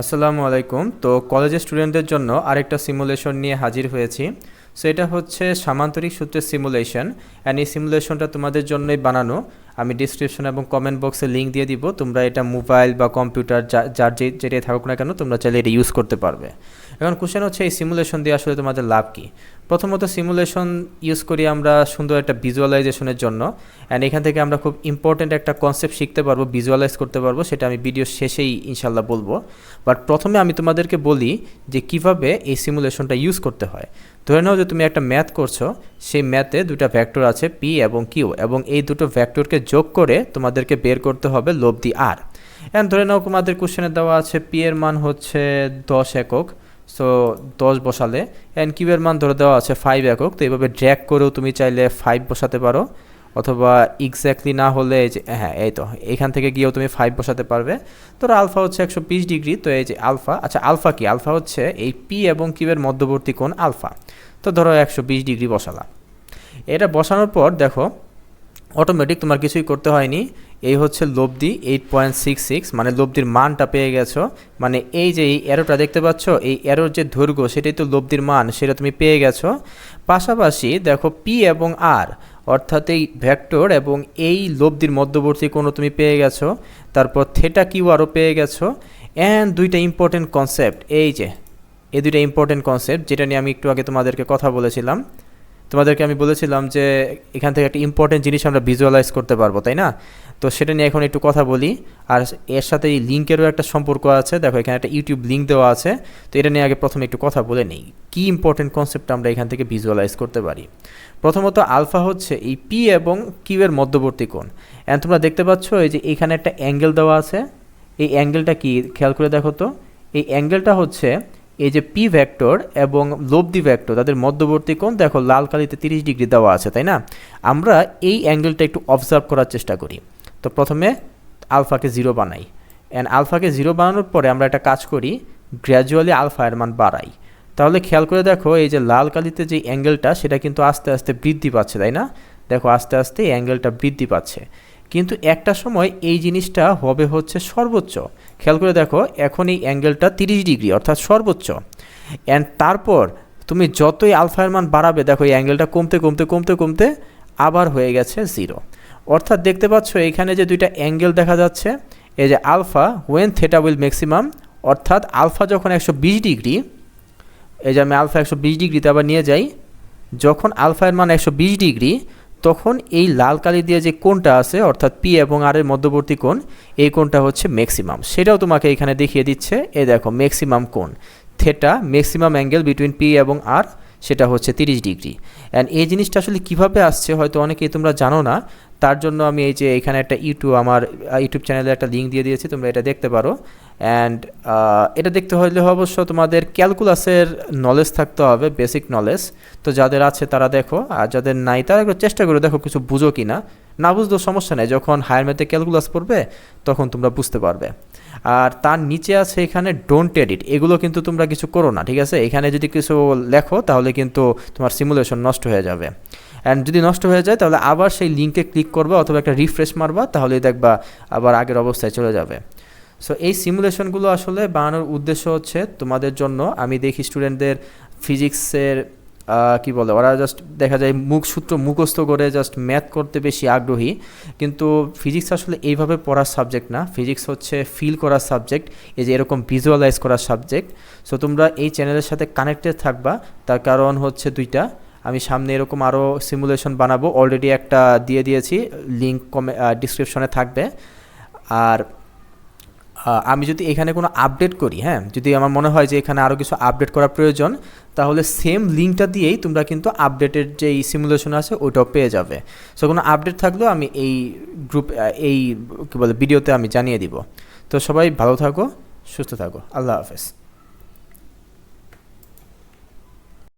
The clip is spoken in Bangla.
আসসালামু আলাইকুম। তো কলেজের স্টুডেন্টদের জন্য আরেকটা সিমুলেশন নিয়ে হাজির হয়েছি। সো এটা হচ্ছে সামান্তরিক সূত্রের সিমুলেশন অ্যান্ড এই সিমুলেশনটা তোমাদের জন্যই বানানো। আমি ডিসক্রিপশন এবং কমেন্ট বক্সে লিঙ্ক দিয়ে দিব। তোমরা এটা মোবাইল বা কম্পিউটার যার যে যেটাই থাকুক না কেন, তোমরা চাইলে এটা ইউজ করতে পারবে। এখন কোশ্চেন হচ্ছে এই সিমুলেশন দিয়ে আসলে তোমাদের লাভ কী? প্রথমত সিমুলেশন ইউজ করি আমরা সুন্দর একটা ভিজুয়ালাইজেশনের জন্য অ্যান্ড এখান থেকে আমরা খুব ইম্পর্ট্যান্ট একটা কনসেপ্ট শিখতে পারব ভিজুয়ালাইজ করতে পারব, সেটা আমি ভিডিও শেষেই ইনশাল্লাহ বলব। বাট প্রথমে আমি তোমাদেরকে বলি যে কীভাবে এই সিমুলেশনটা ইউজ করতে হয়। ধরে নাও যে তুমি একটা ম্যাথ করছ, সেই ম্যাথে দুটা ভ্যাক্টর আছে পি এবং কিউ এবং এই দুটো ভ্যাক্টরকে যোগ করে তোমাদেরকে বের করতে হবে লব্ধি আর অ্যান্ড ধরে নাও তোমাদের কোশ্চেনে দেওয়া আছে পি এর মান হচ্ছে দশ একক সো দশ বসালে অ্যান্ড কিউবের মান ধরে দেওয়া আছে ফাইভ একক, তো এইভাবে ড্র্যাক করেও তুমি চাইলে ফাইভ বসাতে পারো। অথবা এক্স্যাক্টলি না হলে এই যে হ্যাঁ এই তো, এখান থেকে গিয়েও তুমি ফাইভ বসাতে পারবে। তো আলফা হচ্ছে একশো বিশ ডিগ্রি, তো এই যে আলফা আচ্ছা আলফা কি? আলফা হচ্ছে এই পি এবং কিউবের মধ্যবর্তী কোণ আলফা। তো ধরো একশো বিশ ডিগ্রি বসালা এটা বসানোর পর দেখো অটোমেটিক তোমার কিছুই করতে হয়নি। এই হচ্ছে লব্ধি এইট পয়েন্ট সিক্স সিক্স মানে লব্ধির মানটা পেয়ে গেছো। মানে এই যে এই অ্যারোটা দেখতে পাচ্ছ, এই অ্যারোর যে দৈর্ঘ্য, সেটাই তো লব্ধির মান, সেটা তুমি পেয়ে গেছো। পাশাপাশি দেখো পি এবং আর অর্থাৎ এই ভ্যাক্টর এবং এই লব্ধির মধ্যবর্তী কোনো তুমি পেয়ে গেছো। তারপর থেটা কিউ আরও পেয়ে গেছো। অ্যান্ড দুইটা ইম্পর্টেন্ট কনসেপ্ট এই যে, এই দুইটা ইম্পর্টেন্ট কনসেপ্ট যেটা নিয়ে আমি একটু আগে তোমাদেরকে কথা বলেছিলাম। তোমাদেরকে আমি বলেছিলাম যে এখান থেকে একটা ইম্পর্টেন্ট জিনিস আমরা ভিজুয়ালাইজ করতে পারব, তাই না? তো সেটা নিয়ে এখন একটু কথা বলি। আর এর সাথে এই লিঙ্কেরও একটা সম্পর্ক আছে। দেখো, এখানে একটা ইউটিউব লিঙ্ক দেওয়া আছে। তো এটা নিয়ে আগে প্রথমে একটু কথা বলে নিই। কী ইম্পর্টেন্ট কনসেপ্ট আমরা এখান থেকে ভিজুয়ালাইজ করতে পারি? প্রথমত আলফা হচ্ছে এই পি এবং কিউয়ের মধ্যবর্তী কোণ। অ্যান্ড তোমরা দেখতে পাচ্ছ এই যে এখানে একটা অ্যাঙ্গেল দেওয়া আছে। এই অ্যাঙ্গেলটা কি? খেয়াল করে দেখো তো। এই অ্যাঙ্গেলটা হচ্ছে এই যে পি ভ্যাক্টর এবং লব্ধি ভ্যাক্টর তাদের মধ্যবর্তী কোণ, দেখো লাল কালিতে তিরিশ ডিগ্রি দেওয়া আছে, তাই না? আমরা এই অ্যাঙ্গেলটা একটু অবজার্ভ করার চেষ্টা করি। তো প্রথমে আলফাকে জিরো বানাই। অ্যান্ড আলফাকে জিরো বানানোর পরে আমরা একটা কাজ করি গ্র্যাজুয়ালি আলফা এর মান বাড়াই। তাহলে খেয়াল করে দেখো, এই যে লাল কালিতে যে অ্যাঙ্গেলটা সেটা কিন্তু আস্তে আস্তে বৃদ্ধি পাচ্ছে, তাই না? দেখো আস্তে আস্তে এই অ্যাঙ্গেলটা বৃদ্ধি পাচ্ছে। কিন্তু একটা সময় এই জিনিসটা হবে হচ্ছে সর্বোচ্চ। খেয়াল করে দেখো, এখন এই অ্যাঙ্গেলটা তিরিশ ডিগ্রি, অর্থাৎ সর্বোচ্চ। অ্যান্ড তারপর তুমি যতই আলফার মান বাড়াবে, দেখো এই অ্যাঙ্গেলটা কমতে কমতে কমতে কমতে আবার হয়ে গেছে জিরো। অর্থাৎ দেখতে পাচ্ছ এখানে যে দুইটা অ্যাঙ্গেল দেখা যাচ্ছে, এই যে alpha when theta will maximum অর্থাৎ আলফা যখন একশো বিশ ডিগ্রি, এই যে আমি আলফা একশো বিশ ডিগ্রিতে আবার নিয়ে যাই, যখন আলফার মান একশো বিশ ডিগ্রি তখন এই লাল কালি দিয়ে যে কোনটা আছে, অর্থাৎ পি এবং আর এর মধ্যবর্তী কোণ, এই কোণটা হচ্ছে ম্যাক্সিমাম সেটাও তোমাকে এখানে দেখিয়ে দিচ্ছে এ দেখো ম্যাক্সিমাম কোণ। Theta maximum angle between P এবং আর সেটা হচ্ছে তিরিশ ডিগ্রি। অ্যান্ড এই জিনিসটা আসলে কীভাবে আসছে হয়তো অনেকেই তোমরা জানো না, তার জন্য আমি এই যে এখানে একটা ইউটিউব, আমার ইউটিউব চ্যানেলে একটা লিঙ্ক দিয়ে দিয়েছি, তোমরা এটা দেখতে পারো। অ্যান্ড এটা দেখতে হলে অবশ্য তোমাদের ক্যালকুলাসের নলেজ থাকতে হবে বেসিক নলেজ তো যাদের আছে তারা দেখো, আর যাদের নাই তারা একটু চেষ্টা করে দেখো কিছু বুঝো কি না না বুঝলেও সমস্যা নেই, যখন হায়ার ম্যাথে ক্যালকুলাস পড়বে, তখন তোমরা বুঝতে পারবে। আর তার নিচে আছে এখানে ডোন্ট এডিট এগুলো কিন্তু তোমরা কিছু করো না, ঠিক আছে? এখানে যদি কিছু লেখো, তাহলে কিন্তু তোমার সিমুলেশন নষ্ট হয়ে যাবে। অ্যান্ড যদি নষ্ট হয়ে যায়, তাহলে আবার সেই লিঙ্কে ক্লিক করবা, অথবা একটা রিফ্রেশ মারবা তাহলে দেখবা আবার আগের অবস্থায় চলে যাবে। সো এই সিমুলেশনগুলো আসলে বানানোর উদ্দেশ্য হচ্ছে তোমাদের জন্য। আমি দেখি স্টুডেন্টদের ফিজিক্সের কি বলে, ওরা জাস্ট দেখা যায় মুখ, সূত্র মুখস্থ করে জাস্ট ম্যাথ করতে বেশি আগ্রহী। কিন্তু ফিজিক্স আসলে এইভাবে পড়ার সাবজেক্ট না। ফিজিক্স হচ্ছে ফিল করার সাবজেক্ট এই যে এরকম ভিজুয়ালাইজ করার সাবজেক্ট সো তোমরা এই চ্যানেলের সাথে কানেক্টেড থাকবা। তার কারণ হচ্ছে দুইটা। আমি সামনে এরকম আরও সিমুলেশন বানাবো। অলরেডি একটা দিয়ে দিয়েছি। লিঙ্ক কমে ডিসক্রিপশনে থাকবে। আর আমি যদি এখানে কোনো আপডেট করি হ্যাঁ যদি আমার মনে হয় যে এখানে আরও কিছু আপডেট করা প্রয়োজন, তাহলে সেম লিঙ্কটা দিয়েই তোমরা কিন্তু আপডেটের যে সিমুলেশন আছে, ওইটাও পেয়ে যাবে। সো কোনো আপডেট থাকলেও আমি এই গ্রুপ এই কী বলে ভিডিওতে আমি জানিয়ে দিব। তো সবাই ভালো থাকো, সুস্থ থাকো। আল্লাহ হাফেজ।